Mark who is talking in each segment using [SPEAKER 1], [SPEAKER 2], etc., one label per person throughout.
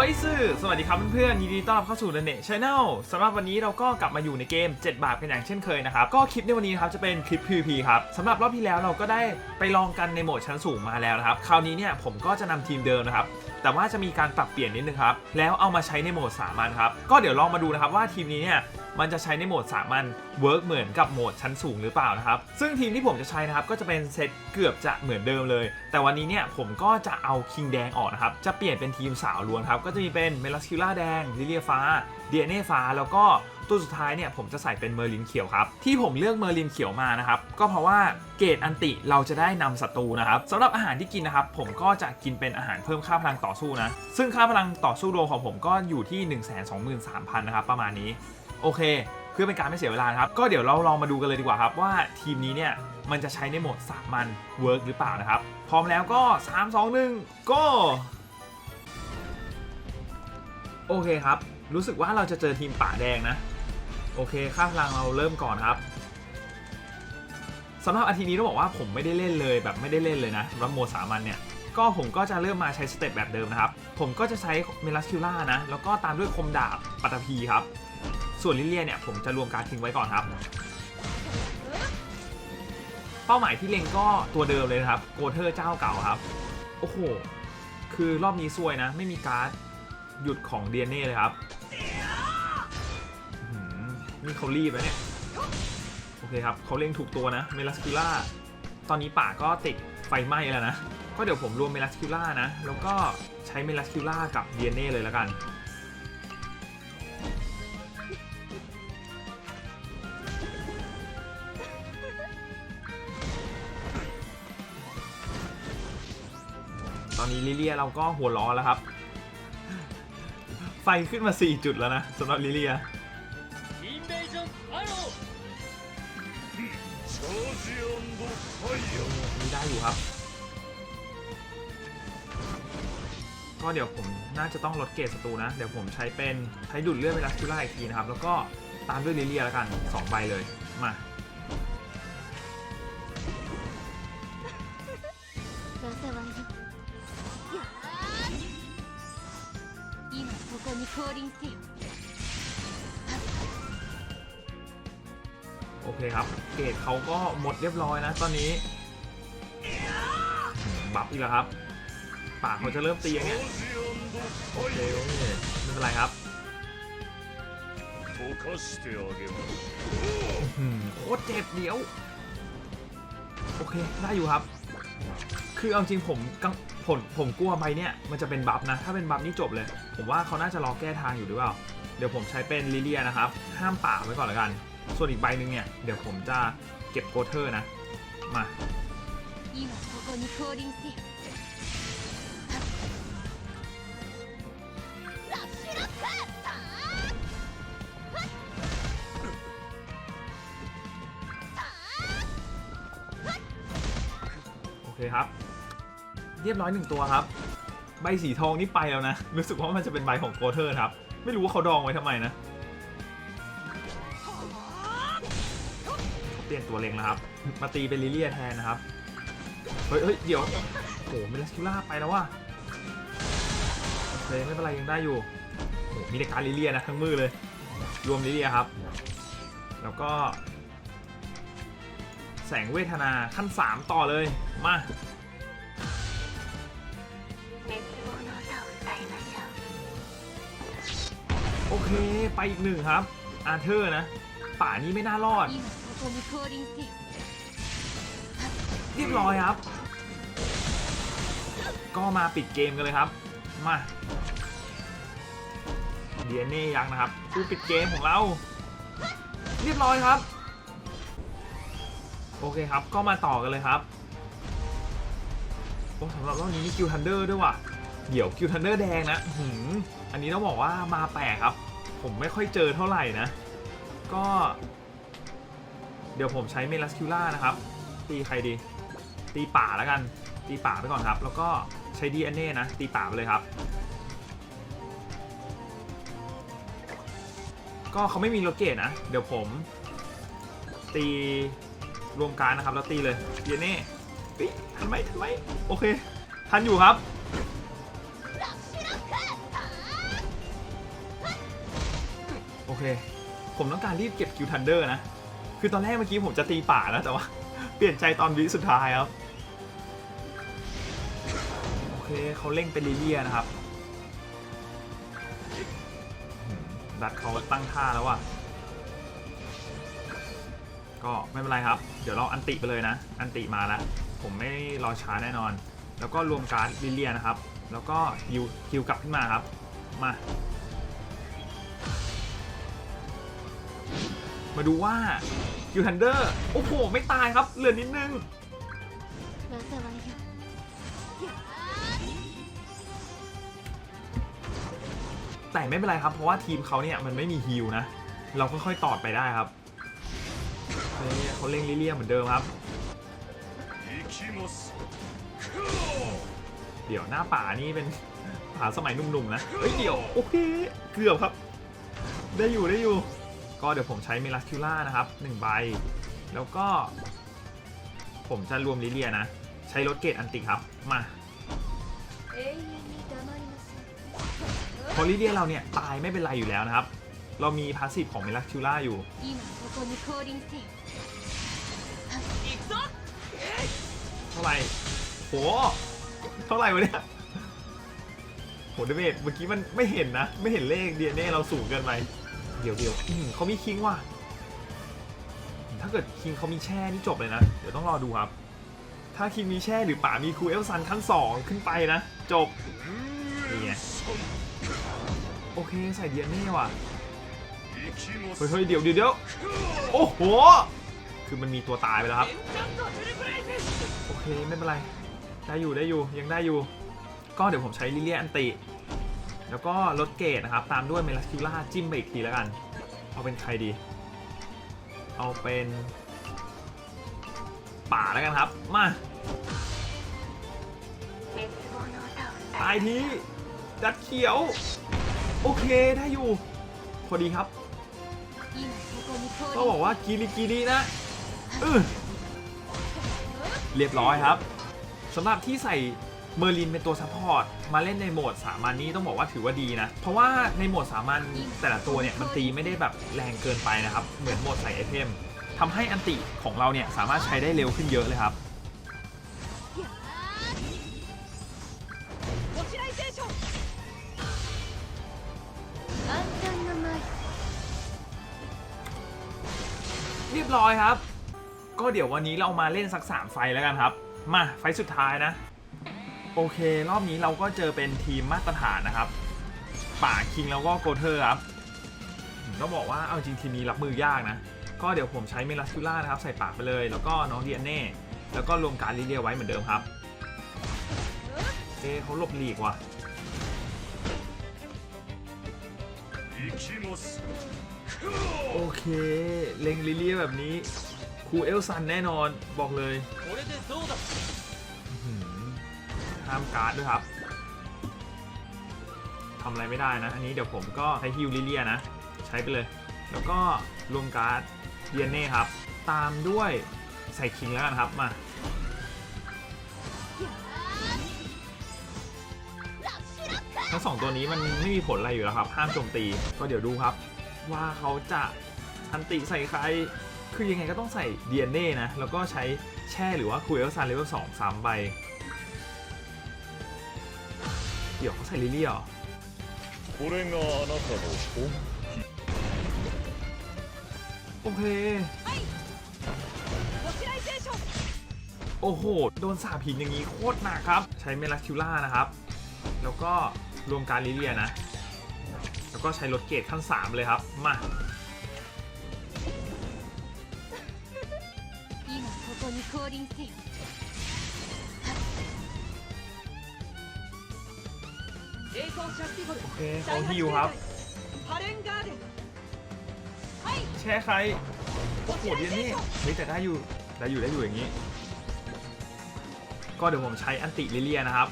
[SPEAKER 1] อ้ยซื่อสวัสดีครับเพื่อนๆยินดีต้อนรับเข้าสู่เนเน c h ช n แนลสำหรับวันนี้เราก็กลับมาอยู่ในเกม 7 บาทกันอย่างเช่นเคยนะครับ ก็คลิปในวันนี้ครับจะเป็นคลิป PVP ครับสำหรับรอบที่แล้วเราก็ได้ไปลองกันในโหมดชั้นสูงมาแล้วนะครับ คราวนี้เนี่ยผมก็จะนำทีมเดิมนะครับ แต่ว่าจะมีการปรับเปลี่ยนนิดนึงครับ แล้วเอามาใช้ในโหมดสามัญครับ ก็เดี๋ยวลองมาดูนะครับว่าทีมนี้เนี่ย มันจะใช้ในโหมดสามัญเวิร์กเหมือนกับโหมดชั้นสูงหรือเปล่านะครับ ซึ่งทีมที่ผมจะใช้นะครับก็จะเป็นเซตเกือบจะเหมือนเดิมเลย แต่วันนี้เนี่ยผมก็จะเอาคิงแดงออกนะครับ จะเปลี่ยนเป็นทีมสาวล้วนครับ ก็จะมีเป็นเมลัสคิล่าแดงลิเลียฟ้าเดียเน่ฟ้าแล้วก็ตัวสุดท้ายเนี่ยผมจะใส่เป็นเมอร์ลินเขียวครับ ที่ผมเลือกเมอร์ลินเขียวมานะครับ ก็เพราะว่าเกรดอันติเราจะได้นำศัตรูนะครับสำหรับอาหารที่กินนะครับ ผมก็จะกินเป็นอาหารเพิ่มค่าพลังต่อสู้นะ ซึ่งค่าพลังต่อสู้รวมของผมก็อยู่ที่ 1 2 3 0 0 0นะครับประมาณนี้ โอเค เพื่อเป็นการไม่เสียเวลาครับ ก็เดี๋ยวเราลองมาดูกันเลยดีกว่าครับ ว่าทีมนี้เนี่ยมันจะใช้ในโหมดสามัญเวิร์กหรือเปล่านะครับ พร้อมแล้วก็ 3 2 1 go โอเคครับ รู้สึกว่าเราจะเจอทีมป่าแดงนะ โอเค ค่าพลังเราเริ่มก่อนครับสำหรับอาทีนี้ต้องบอกว่าผมไม่ได้เล่นเลยแบบไม่ได้เล่นเลยนะสำหรับโหมดสามัญเนี่ยก็ผมก็จะเริ่มมาใช้สเต็ปแบบเดิมนะครับ ผมก็จะใช้เมลัสคิล่านะ แล้วก็ตามด้วยคมดาบปัตตภีครับ ส่วนลิเลียเนี่ยผมจะรวมการทิ้งไว้ก่อนครับ เป้าหมายที่เล็งก็ตัวเดิมเลยนะครับโกเทอร์เจ้าเก่าครับ โอ้โห คือรอบนี้ซวยนะ ไม่มีการ์ดหยุดของเดียเน่เลยครับนี่เขารีบแล้วเนี่ย โอเคครับเขาเล็งถูกตัวนะเมลัสคิล่าตอนนี้ป่าก็ติดไฟไหม้แล้วนะ ก็เดี๋ยวผมรวมเมลัสคิล่านะ แล้วก็ใช้เมลัสคิล่ากับเดียเน่เลยแล้วกัน นี้ลิเลียเราก็หัวล้อแล้วครับ ไฟขึ้นมา 4 จุดแล้วนะสำหรับลิเลียมีได้อยู่ครับ ก็เดี๋ยวผมน่าจะต้องลดเกรดศัตรูนะ เดี๋ยวผมใช้เป็นใช้ดุดเลือดเวลาคิล่าอีกทีนะครับ แล้วก็ตามด้วยลิเลียแล้วกัน2ใบเลยมา
[SPEAKER 2] 出せばいいここに降臨せよ
[SPEAKER 1] โอเคครับ เกรดเขาก็หมดเรียบร้อยนะ ตอนนี้อืมบัฟอีกแล้วครับ ปากเขาจะเริ่มตีอย่าง
[SPEAKER 3] チャ
[SPEAKER 1] เนี้ย
[SPEAKER 3] ージ
[SPEAKER 1] โอ
[SPEAKER 3] ファ
[SPEAKER 1] เค
[SPEAKER 3] イヤ
[SPEAKER 1] โอเคไม่เป็นไรครับ
[SPEAKER 3] ー溶かしてあげます
[SPEAKER 1] อืมโคตรเจ็บเดี๋ยว โอเค ได้อยู่ครับ คือเอาจริงผมกังผลผมกลัวใบเนี่ยมันจะเป็นบัฟนะ ถ้าเป็นบัฟนี่จบเลย ผมว่าเขาน่าจะรอแก้ทางอยู่หรือเปล่า เดี๋ยวผมใช้เป็นลิเลียนะครับ ห้ามป่าไว้ก่อนละกัน ส่วนอีกใบหนึ่งเนี่ย เดี๋ยวผมจะเก็บโกเทอร์นะ มา เคครับ เรียบร้อยหนึ่งตัวครับ ใบสีทองนี่ไปแล้วนะ รู้สึกว่ามันจะเป็นใบของโกเทอร์ครับ ไม่รู้ว่าเขาดองไว้ทำไมนะ เปลี่ยนตัวเล็งแล้วครับ มาตีเป็นลิเลียแทนนะครับ เฮ้ยเฮ้ยเดี๋ยวโอ้โหเมลัสคิล่าไปแล้วว่ะโอเคไม่เป็นไรยังได้อยู่โอ้โหมีแต่การลิเลียนะทั้งมือเลย รวมลิเลียครับ แล้วก็ แสงเวทนาขั้น 3 ต่อเลย มาโอเค ไปอีกหนึ่งครับ อาเธอร์นะ ป่านี้ไม่น่ารอด เรียบร้อยครับ ก็มาปิดเกมกันเลยครับ มาเดียเน่ยังนะครับผู้ปิดเกมของเรา เรียบร้อยครับ โอเคครับ ก็มาต่อกันเลยครับโอ้สำหรับรอบนี้มีคิวทันเดอร์ด้วยว่ะ เดี๋ยวคิวทันเดอร์แดงนะอื้อหืออันนี้ต้องบอกว่ามาแปลกครับ ผมไม่ค่อยเจอเท่าไหร่นะ ก็ เดี๋ยวผมใช้เมลัสคิล่านะครับ ตีใครดี ตีป่าแล้วกัน ตีป่าไปก่อนครับ แล้วก็ใช้ DNA นะ ตีป่าไปเลยครับ ก็เขาไม่มีโลเกตนะ เดี๋ยวผมตี รวมการนะครับแล้วตีเลยเดียเน่ทันไหมทันไหมโอเค ทันอยู่ครับ
[SPEAKER 2] โอ
[SPEAKER 1] เค ผมต้องการรีบเก็บคิวทันเดอร์นะ คือตอนแรกเมื่อกี้ผมจะตีป่าแล้วแต่ว่า เปลี่ยนใจตอนวิสุดท้ายครับ โอเคเขาเล่งเป็นลิเลียนะครับดัดเขาตั้งท่าแล้วว่ะ ก็ไม่เป็นไรครับ เดี๋ยวเราอันติไปเลยนะ อันติมาแล้ว ผมไม่รอช้าแน่นอน แล้วก็รวมการลิเลียนะครับ แล้วก็ฮิวฮิวกลับขึ้นมาครับ มา มาดูว่าฮิวทันเดอร์ โอ้โห ไม่ตายครับ เหลือนิดนึงแต่ไม่เป็นไรครับ เพราะว่าทีมเขาเนี่ยมันไม่มีฮิวนะ เราค่อยๆตอดไปได้ครับ เนี่เขาเล่งลิเลียเหมือนเดิมครับ เดี๋ยวหน้าป่านี่เป็นป่าสมัยนุ่มๆนะ เฮ้ยเดี๋ยวโอเคเกือบครับ ได้อยู่ได้อยู่ ก็เดี๋ยวผมใช้เมลัสคิล่านะครับ1ใบ แล้วก็ ผมจะรวมลิเลียนะ ใช้รถเกตอันติครับ มาพอลิเลียเราเนี่ยตายไม่เป็นไรอยู่แล้วนะครับ เรามีพาสซีฟของเมลัสคิล่าอยู่
[SPEAKER 2] ここに降臨せよ
[SPEAKER 1] เท่าไหร่โห เท่าไหร่วะเนี่ย โหเดเมจเมื่อกี้มันไม่เห็นนะ ไม่เห็นเลขดีเน่เราสูงเกินไป เดี๋ยวเดี๋ยวอืมเขามีคิงว่ะ ถ้าเกิดคิงเขามีแช่นี่จบเลยนะ เดี๋ยวต้องรอดูครับ ถ้าคิงมีแช่หรือป่ามีครูเอลซันขั้นสองขึ้นไปนะ จบ นี่ไง โอเคใส่เดียเน่ว่ะ
[SPEAKER 3] 行きま
[SPEAKER 1] เฮ้ยเดี๋ยวเดี๋ยวโอ้โห คือมันมีตัวตายไปแล้วครับ โอเค ไม่เป็นไร ได้อยู่ได้อยู่ยังได้อยู่ ก็เดี๋ยวผมใช้ลิเลียอันติ แล้วก็ลดเกตนะครับ ตามด้วยเมลาคิล่าจิ้มไปอีกทีแล้วกัน เอาเป็นใครดี เอาเป็นป่าแล้วกันครับ มาตายทีดัดเขียว โอเคได้อยู่ พอดีครับ ก็บอกว่ากิริกิรินะเรียบร้อยครับสำหรับที่ใส่เมอร์ลินเป็นตัวซัพพอร์ตมาเล่นในโหมดสามัญนี้ต้องบอกว่าถือว่าดีนะ เพราะว่าในโหมดสามัญแต่ละตัวเนี่ยมันตีไม่ได้แบบแรงเกินไปนะครับ เหมือนโหมดใส่ไอเทมทำให้อันติของเราเนี่ยสามารถใช้ได้เร็วขึ้นเยอะเลยครับ เรียบร้อยครับ ก็เดี๋ยววันนี้เรามาเล่นสักสามไฟแล้วกันครับ มาไฟสุดท้ายนะ โอเค รอบนี้เราก็เจอเป็นทีมมาตรฐานนะครับ ป่าคิงแล้วก็โกเทอร์ครับต้องบอกว่าเอาจริงทีมนี้รับมือยากนะ ก็เดี๋ยวผมใช้เมลัสคิล่านะครับใส่ปากไปเลย แล้วก็น้องเดียนเน่แล้วก็รวมการลีเดียไว้เหมือนเดิมครับเอ๊เขาหลบหลีกว่ะ โอเค เล็งลิเลียแบบนี้ครูเอลซันแน่นอนบอกเลยห้ามการ์ดด้วยครับทำอะไรไม่ได้นะ อันนี้เดี๋ยวผมก็ใช้ฮิวลิเลียนะ ใช้ไปเลย แล้วก็รวมการ์ดเดียนเน่ครับ ตามด้วยใส่คิงแล้วกันครับ มาทั้งสองตัวนี้มันไม่มีผลอะไรอยู่แล้วครับ ห้ามโจมตี ก็เดี๋ยวดูครับ ว่าเขาจะอันติใส่ใคร คือยังไงก็ต้องใส่ DNA นะ แล้วก็ใช้แช่หรือว่าคุยเอลซานเลเวลสองสามใบ เดี๋ยวเขาใส่ลิลี่เหรอโอเค โอ้โห โดนสาบหินอย่างนี้โคตรหนักครับ ใช้เมลัคิวล่านะครับ แล้วก็รวมการลิเลียนะ แล้วก็ใช้รถเกตขั้น 3 เลยครับ มาโอเคเขาฮิวครับแช่ใครโอ้โหเดียนี่เฮ้แต่ได้อยู่ได้อยู่ได้อยู่อย่างนี้ ก็เดี๋ยวผมใช้อันติลิเลียนะครับ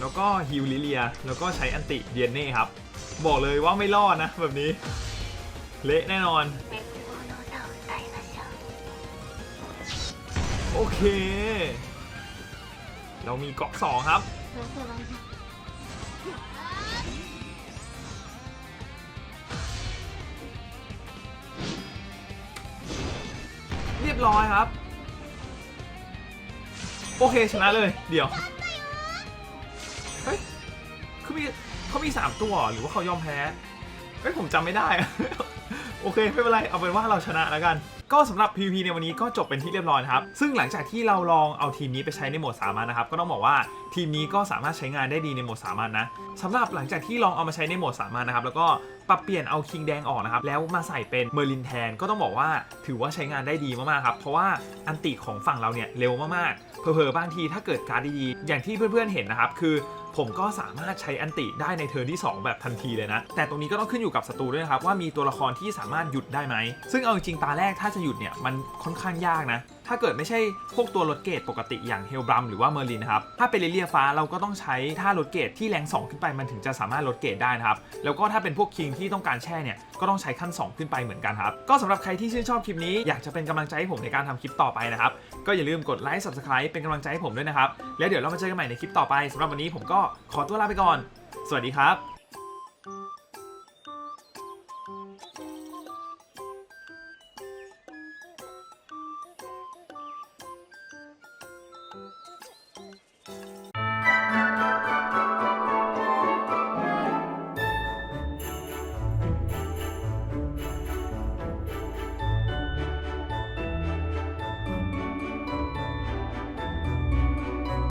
[SPEAKER 1] แล้วก็ฮิวลิเลีย แล้วก็ใช้อันติเดียนเน่ครับ บอกเลยว่าไม่รอดนะ แบบนี้ เละแน่นอน โอเค เรามีเกาะสองครับ
[SPEAKER 2] เรีย
[SPEAKER 1] บร้อยครับ โอเคชนะเลย เดี๋ยว เฮ้ยคือมี เขามีสามตัวหรือว่าเขายอมแพ้เฮ้ยผมจำไม่ได้ โอเค ไม่เป็นไร เอาเป็นว่าเราชนะแล้วกัน ก็สำหรับ PVP ในวันนี้ก็จบเป็นที่เรียบร้อยครับ ซึ่งหลังจากที่เราลองเอาทีมนี้ไปใช้ในโหมดสามัญนะครับ ก็ต้องบอกว่าทีมนี้ก็สามารถใช้งานได้ดีในโหมดสามัญนะสำหรับหลังจากที่ลองเอามาใช้ในโหมดสามัญนะครับ แล้วก็ปรับเปลี่ยนเอาคิงแดงออกนะครับ แล้วมาใส่เป็นเมอร์ลินแทน ก็ต้องบอกว่าถือว่าใช้งานได้ดีมากๆครับ เพราะว่าอันติของฝั่งเราเนี่ยเร็วมากๆ เผลอๆบางทีถ้าเกิดการดดีๆอย่างที่เพื่อนๆเห็นนะครับ คือ ผมก็สามารถใช้อันติได้ในเทิร์นที่ 2 แบบทันทีเลยนะ แต่ตรงนี้ก็ต้องขึ้นอยู่กับศัตรูด้วยนะครับว่ามีตัวละครที่สามารถหยุดได้ไหมซึ่งเอาจริงๆตาแรกถ้าจะหยุดเนี่ยมันค่อนข้างยากนะ ถ้าเกิดไม่ใช่พวกตัวรถเกตปกติอย่างเฮลบรัมหรือว่าเมอร์ลินนะครับ ถ้าเป็นเรเลียฟ้าเราก็ต้องใช้ท่ารถเกตที่แรง 2 ขึ้นไปมันถึงจะสามารถลดเกตได้นะครับ แล้วก็ถ้าเป็นพวกคิงที่ต้องการแช่เนี่ยก็ต้องใช้ขั้น 2 ขึ้นไปเหมือนกันครับ ก็สำหรับใครที่ชื่นชอบคลิปนี้อยากจะเป็นกำลังใจให้ผมในการทำคลิปต่อไปนะครับก็อย่าลืมกดไลค์ subscribe เป็นกำลังใจให้ผมด้วยนะครับแล้วเดี๋ยวเรามาเจอกันใหม่ในคลิปต่อไปสำหรับวันนี้ผมก็ขอตัวลาไปก่อน สวัสดีครับ